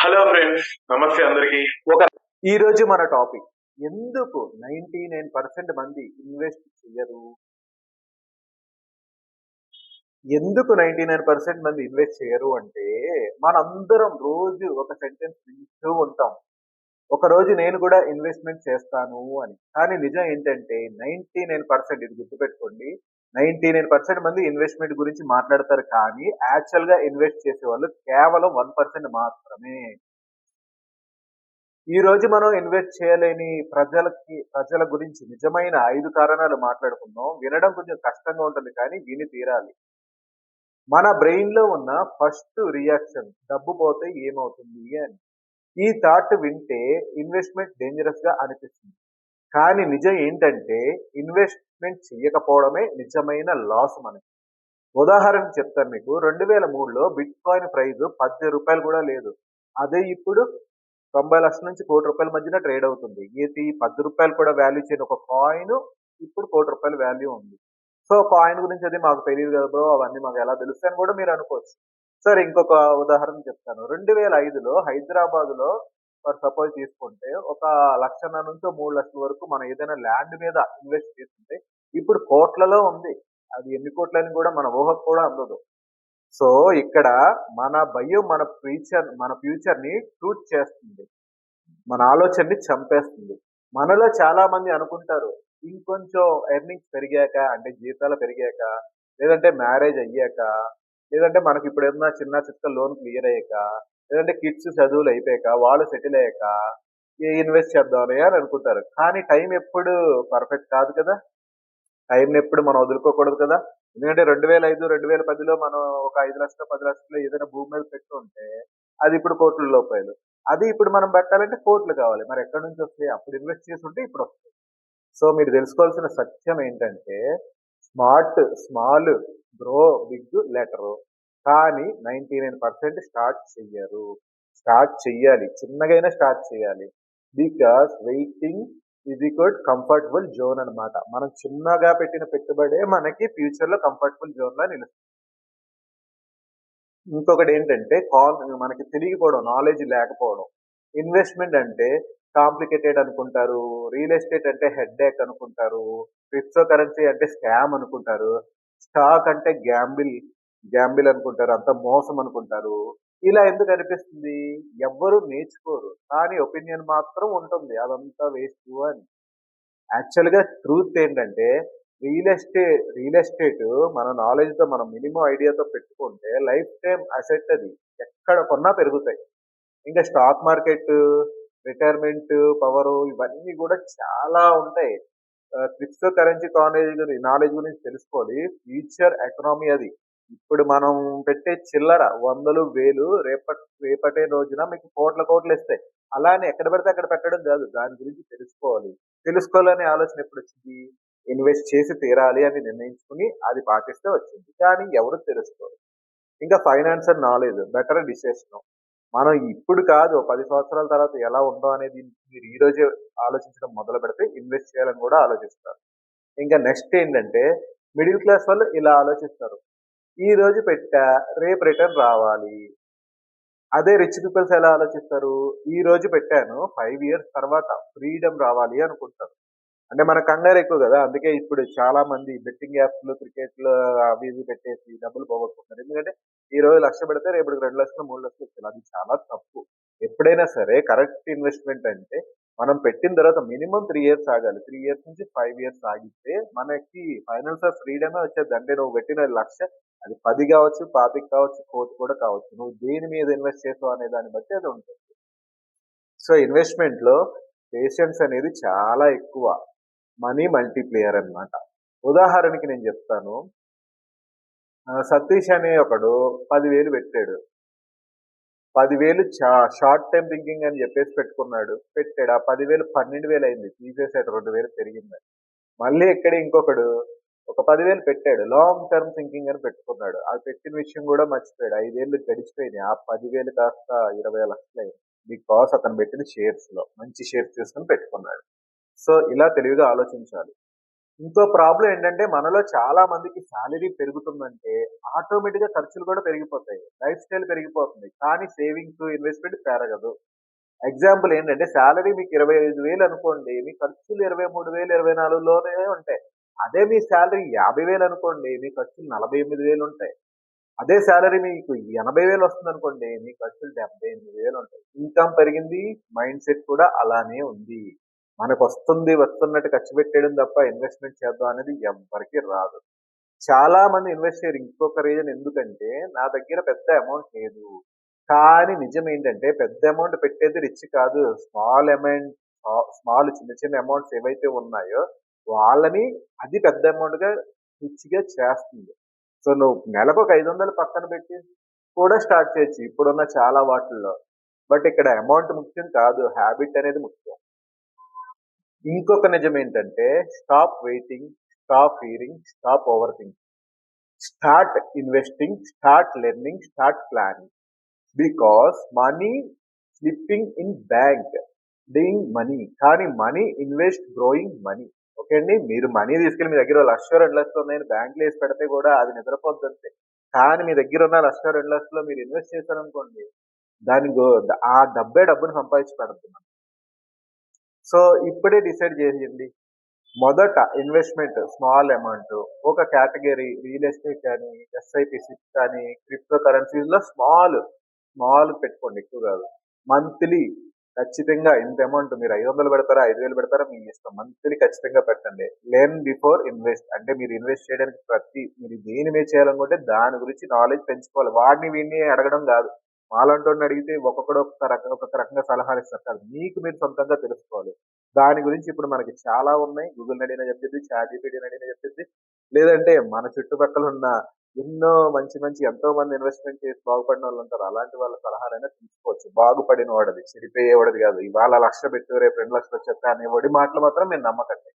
Hello friends నమస్తే అందరికి. ఈ రోజు మన టాపిక్. ఎందుకు నైన్టీ నైన్ పర్సెంట్ మంది ఇన్వెస్ట్ చేయరు ఎందుకు నైన్టీ నైన్ పర్సెంట్ మంది ఇన్వెస్ట్ చేయరు అంటే మనందరం రోజు ఒక సెంటెన్స్ వింటూ ఉంటాం. ఒక రోజు నేను కూడా ఇన్వెస్ట్మెంట్ చేస్తాను అని. కానీ నిజం ఏంటంటే నైన్టీ నైన్ పర్సెంట్ ఇది గుర్తుపెట్టుకోండి. నైన్టీ నైన్ పర్సెంట్ మంది ఇన్వెస్ట్మెంట్ గురించి మాట్లాడతారు కానీ యాక్చువల్గా ఇన్వెస్ట్ చేసే వాళ్ళు కేవలం వన్ పర్సెంట్ మాత్రమే. ఈ రోజు మనం ఇన్వెస్ట్ చేయలేని ప్రజలకి ప్రజల గురించి నిజమైన ఐదు కారణాలు మాట్లాడుకుందాం. వినడం కొంచెం కష్టంగా ఉంటుంది కానీ విని తీరాలి. మన బ్రెయిన్లో ఉన్న ఫస్ట్ రియాక్షన్ డబ్బు పోతే ఏమవుతుంది? అని. ఈ థాట్ వింటే ఇన్వెస్ట్మెంట్ డేంజరస్గా అనిపిస్తుంది. కానీ నిజం ఏంటంటే ఇన్వెస్ట్మెంట్ చేయకపోవడమే నిజమైన లాస్ మనకి. ఉదాహరణ చెప్తాను మీకు రెండు వేల మూడులో బిట్ కాయిన్ ప్రైజ్ పది రూపాయలు కూడా లేదు. అదే ఇప్పుడు తొంభై లక్షల నుంచి కోటి రూపాయల మధ్యన ట్రేడ్ అవుతుంది. ఇది పది రూపాయలు కూడా వాల్యూ చేయని ఒక కాయిన్ ఇప్పుడు కోటి రూపాయల వాల్యూ ఉంది. సో కాయిన్ గురించి అది మాకు తెలియదు కదా బ్రో అవన్నీ మాకు ఎలా తెలుస్తాయని కూడా మీరు అనుకోవచ్చు. సరే ఇంకొక ఉదాహరణ చెప్తాను. రెండు వేల ఐదులో హైదరాబాద్లో ఫర్ సపోజ్ తీసుకుంటే ఒక లక్షన్నర నుంచి మూడు లక్షల వరకు మనం ఏదైనా ల్యాండ్ మీద ఇన్వెస్ట్ చేస్తుంటే ఇప్పుడు కోట్లలో ఉంది. అది ఎన్ని కోట్లని కూడా మన ఊహకు కూడా అందదు. సో ఇక్కడ మన భయం మన ఫ్యూచర్ మన ఫ్యూచర్ని చేస్తుంది. మన ఆలోచనని చంపేస్తుంది. మనలో చాలా మంది అనుకుంటారు ఇంకొంచెం ఎర్నింగ్స్ పెరిగాక అంటే జీతాలు పెరిగాక లేదంటే మ్యారేజ్ అయ్యాక లేదంటే మనకి ఇప్పుడు ఏమన్నా చిన్న చిన్న లోన్ క్లియర్ అయ్యాక లేదంటే కిడ్స్ చదువులు అయిపోయాక వాళ్ళు సెటిల్ అయ్యాక ఏ ఇన్వెస్ట్ చేద్దామని అని అనుకుంటారు. కానీ టైం ఎప్పుడు పర్ఫెక్ట్ కాదు కదా. టైం ఎప్పుడు మనం వదులుకోకూడదు కదా. ఎందుకంటే రెండు వేల ఐదు రెండు వేల పదిలో మనం ఒక ఐదు లక్షలు పది లక్షలు ఏదైనా భూమి మీద పెట్టుంటే అది ఇప్పుడు కోట్ల రూపాయలు అది ఇప్పుడు మనం పెట్టాలంటే కోట్లు కావాలి. మరి ఎక్కడి నుంచి వస్తాయి? అప్పుడు ఇన్వెస్ట్ చేసి ఉంటే ఇప్పుడు వస్తాయి. సో మీరు తెలుసుకోవాల్సిన సత్యం ఏంటంటే smart small grow big later కానీ నైన్టీ నైన్ పర్సెంట్ స్టార్ట్ చెయ్యరు. స్టార్ట్ చెయ్యాలి. చిన్నగైనా స్టార్ట్ చేయాలి బికాస్ వెయిటింగ్ ఇది ఈక్వల్ కంఫర్టబుల్ జోన్ అన్నమాట. మనం చిన్నగా పెట్టిన పెట్టుబడే మనకి ఫ్యూచర్లో కంఫర్టబుల్ జోన్ లా నిలుస్తుంది. ఇంకొకటి ఏంటంటే కాల్ మనకి తెలియకపోవడం నాలెడ్జ్ లేకపోవడం. ఇన్వెస్ట్మెంట్ అంటే కాంప్లికేటెడ్ అనుకుంటారు రియల్ ఎస్టేట్ అంటే హెడ్ ఏక్ అనుకుంటారు క్రిప్టో కరెన్సీ అంటే స్కామ్ అనుకుంటారు స్టాక్ అంటే గ్యాంబిల్ గ్యాంబిల్ అనుకుంటారు అంత మోసం అనుకుంటారు. ఇలా ఎందుకు అనిపిస్తుంది? ఎవ్వరు నేర్చుకోరు. కానీ ఒపీనియన్ మాత్రం ఉంటుంది. అదంతా వేస్ట్ అని. యాక్చువల్గా ట్రూత్ ఏంటంటే రియల్ ఎస్టేట్ రియల్ ఎస్టేట్ మన నాలెడ్జ్తో మనం మినిమం ఐడియాతో పెట్టుకుంటే లైఫ్ టైం అసెట్ అది. ఎక్కడ కొన్నా పెరుగుతాయి. ఇంకా స్టాక్ మార్కెట్ రిటైర్మెంట్ పవర్ ఇవన్నీ కూడా చాలా ఉంటాయి. క్రిప్టో కరెన్సీ కాలేజ్ నాలెడ్జ్ గురించి తెలుసుకోవాలి. ఫ్యూచర్ ఎకనామీ అది. ఇప్పుడు మనం పెట్టే చిల్లర వందలు వేలు రేపటి రేపటే రోజున మీకు కోట్ల కోట్లు ఇస్తాయి. అలానే ఎక్కడ పెడితే అక్కడ పెట్టడం కాదు. దాని గురించి తెలుసుకోవాలి. తెలుసుకోవాలనే ఆలోచన ఎప్పుడు వచ్చింది? ఇన్వెస్ట్ చేసి తీరాలి అని నిర్ణయించుకుని అది పాటిస్తే వచ్చింది. కానీ ఎవరు తెలుసుకోరు. ఇంకా ఫైనాన్షియల్ నాలెడ్జ్ బెటర్ డిసిషన్. మనం ఇప్పుడు కాదు పది సంవత్సరాల తర్వాత ఎలా ఉందో అనేది మీరు ఈ రోజే ఆలోచించడం మొదలు పెడితే ఇన్వెస్ట్ చేయాలని కూడా ఆలోచిస్తారు. ఇంకా నెక్స్ట్ ఏంటంటే మిడిల్ క్లాస్ వాళ్ళు ఇలా ఆలోచిస్తారు. ఈ రోజు పెట్టా రేపు రిటర్న్ రావాలి. అదే రిచ్ పీపుల్స్ ఎలా ఆలోచిస్తారు? ఈ రోజు పెట్టాను ఫైవ్ ఇయర్స్ తర్వాత ఫ్రీడమ్ రావాలి అనుకుంటారు. అంటే మన కంగారు ఎక్కువ కదా అందుకే ఇప్పుడు చాలా మంది బెట్టింగ్ యాప్స్లో క్రికెట్లో అవి ఇవి పెట్టేసి డబ్బులు పోగొట్టుకుంటారు. ఎందుకంటే ఈ రోజు లక్ష పెడితే రేపు రెండు లక్షలు మూడు లక్షలు వచ్చారు అది చాలా తప్పు. ఎప్పుడైనా సరే కరెక్ట్ ఇన్వెస్ట్మెంట్ అంటే మనం పెట్టిన తర్వాత మినిమం త్రీ ఇయర్స్ ఆగాలి. త్రీ ఇయర్స్ నుంచి ఫైవ్ ఇయర్స్ ఆగితే మనకి ఫైనాన్షియల్ ఫ్రీడమే వచ్చేది. అంటే నువ్వు పెట్టిన లక్ష అది పది కావచ్చు పాతికి కావచ్చు కోటి కూడా కావచ్చు. నువ్వు దేని మీద ఇన్వెస్ట్ చేసావు అనే దాన్ని బట్టి అది ఉంటుంది. సో ఇన్వెస్ట్మెంట్లో పేషెన్స్ అనేది చాలా ఎక్కువ. మనీ మల్టీప్లేయర్ అన్నమాట. ఉదాహరణకి నేను చెప్తాను. సతీష్ అనే ఒకడు పదివేలు పెట్టాడు. పదివేలు చా షార్ట్ టైం థింకింగ్ అని చెప్పేసి పెట్టుకున్నాడు. పెట్టాడు. ఆ పదివేలు పన్నెండు వేలు అయింది. తీసేసాడు. రెండు వేలు పెరిగింది మళ్ళీ ఇక్కడ ఇంకొకడు ఒక పదివేలు పెట్టాడు. లాంగ్ టర్మ్ థింకింగ్ అని పెట్టుకున్నాడు. అది పెట్టిన విషయం కూడా మర్చిపోయాడు. ఐదేళ్ళు గడిచిపోయినాయి. ఆ పదివేలు కాస్త ఇరవై లక్షలు బికాస్ అతను పెట్టిన షేర్స్లో మంచి షేర్స్ తీసుకుని పెట్టుకున్నాడు. సో ఇలా తెలివిగా ఆలోచించాలి. ఇంకో ప్రాబ్లం ఏంటంటే మనలో చాలా మందికి శాలరీ పెరుగుతుందంటే ఆటోమేటిక్గా ఖర్చులు కూడా పెరిగిపోతాయి. లైఫ్ స్టైల్ పెరిగిపోతుంది. కానీ సేవింగ్స్ ఇన్వెస్ట్మెంట్ పెరగదు. ఎగ్జాంపుల్ ఏంటంటే శాలరీ మీకు ఇరవై ఐదు వేలు అనుకోండి మీ ఖర్చులు ఇరవై మూడు వేలు ఇరవై నాలుగులోనే ఉంటాయి. అదే మీ శాలరీ యాభై వేలు అనుకోండి మీ ఖర్చులు నలభై ఎనిమిది వేలు ఉంటాయి. అదే శాలరీ మీకు ఎనభై వేలు వస్తుంది అనుకోండి మీ ఖర్చులు డెబ్బై ఎనిమిది వేలు ఉంటాయి. ఇన్కమ్ పెరిగింది మైండ్ సెట్ కూడా అలానే ఉంది. మనకు వస్తుంది వస్తున్నట్టు ఖర్చు పెట్టేయడం తప్ప ఇన్వెస్ట్మెంట్ చేద్దాం అనేది ఎవ్వరికి రాదు. చాలా మంది ఇన్వెస్ట్ చేయరు. ఇంకొక రీజన్ ఎందుకంటే నా దగ్గర పెద్ద అమౌంట్ లేదు. కానీ నిజం ఏంటంటే పెద్ద అమౌంట్ పెట్టేది రిచ్ కాదు. స్మాల్ అమౌంట్ స్మాల్ చిన్న చిన్న అమౌంట్స్ ఏవైతే ఉన్నాయో వాళ్ళని అది పెద్ద అమౌంట్గా పిచ్చిగా చేస్తుంది. సో నువ్వు నెలకు ఒక ఐదు వందలు పక్కన పెట్టి కూడా స్టార్ట్ చేయొచ్చు. ఇప్పుడున్న చాలా వాటిల్లో. బట్ ఇక్కడ అమౌంట్ ముఖ్యం కాదు. హ్యాబిట్ అనేది ముఖ్యం. ఇంకొక నిజం ఏంటంటే stop waiting stop hearing stop overthink start investing start learning start planning because money slipping in bank dying money కానీ money invest growing money okay అండి. మీరు మనీ తీసుకెళ్ళి మీ దగ్గర లక్ష రెండు లక్షలు ఉన్నాయని బ్యాంకులో వేసి పెడితే కూడా అది నిద్రపోద్ది అంతే. కానీ మీ దగ్గర ఉన్న లక్ష రెండు లక్షలు మీరు ఇన్వెస్ట్ చేశారనుకోండి దాని గో- ఆ డబ్బే డబ్బును సంపాదించి పెడుతున్నాం సో ఇప్పుడే డిసైడ్ చేసింది మొదట ఇన్వెస్ట్మెంట్ స్మాల్ అమౌంట్ ఒక కేటగిరీ రియల్ ఎస్టేట్ కానీ ఎస్ఐపి సిప్ కానీ క్రిప్టో కరెన్సీస్లో స్మాల్ స్మాల్ పెట్టుకోండి ఎక్కువ కాదు మంత్లీ ఖచ్చితంగా ఇంత అమౌంట్ మీరు ఐదు వందలు పెడతారా ఐదు వేలు పెడతారా మీ ఇష్టం. మంత్లీ ఖచ్చితంగా పెట్టండి. లెర్న్ బిఫోర్ ఇన్వెస్ట్ అంటే మీరు ఇన్వెస్ట్ చేయడానికి ప్రతి మీరు దేని మీద చేయాలనుకుంటే దాని గురించి నాలెడ్జ్ పెంచుకోవాలి. వాడిని వీడిని అడగడం కాదు. మాలంటోడిని అడిగితే ఒక్కొక్కడు ఒక్కొక్క రకంగా ఒక్కొక్క రకంగా సలహాలు ఇస్తారు. కాదు మీకు మీరు సొంతంగా తెలుసుకోవాలి. దాని గురించి ఇప్పుడు మనకి చాలా ఉన్నాయి. గూగుల్ అడిగినా చెప్తుంది చాట్ జీపీటీ అడిగినా లేదంటే మన చుట్టుపక్కల ఉన్న ఎన్నో మంచి మంచి ఎంతో మంది ఇన్వెస్ట్మెంట్ చేసి బాగుపడిన వాళ్ళు ఉంటారు. అలాంటి వాళ్ళ సలహాలైనా చెప్పుకోవచ్చు బాగుపడిన వాడది చెడిపోయేవాడది కాదు. ఇవాళ లక్ష పెట్టి రేపు రెండు లక్షలు వచ్చేస్తా అనే వడి మాటలు మాత్రం మీరు నమ్మకండి.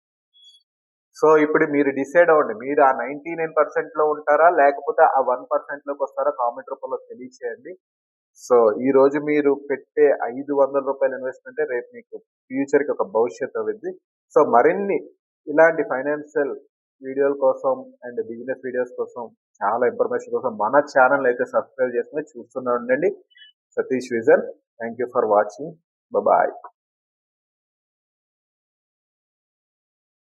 సో ఇప్పుడు మీరు డిసైడ్ అవ్వండి. మీరు ఆ నైన్టీ నైన్ పర్సెంట్లో ఉంటారా? లేకపోతే ఆ వన్ పర్సెంట్లోకి వస్తారా? కామెంట్ రూపంలో తెలియచేయండి. సో ఈ రోజు మీరు పెట్టే ఐదు వందల రూపాయలు ఇన్వెస్ట్మెంట్ రేపు మీకు ఫ్యూచర్కి ఒక భవిష్యత్తు అవుద్ది. సో మరిన్ని ఇలాంటి ఫైనాన్షియల్ వీడియోల కోసం అండ్ బిజినెస్ వీడియోస్ కోసం చాలా ఇన్ఫర్మేషన్ కోసం మన ఛానల్ అయితే సబ్స్క్రైబ్ చేసుకుని చూస్తూనే ఉండండి. Satish Vizel. Thank you for watching. Bye-bye.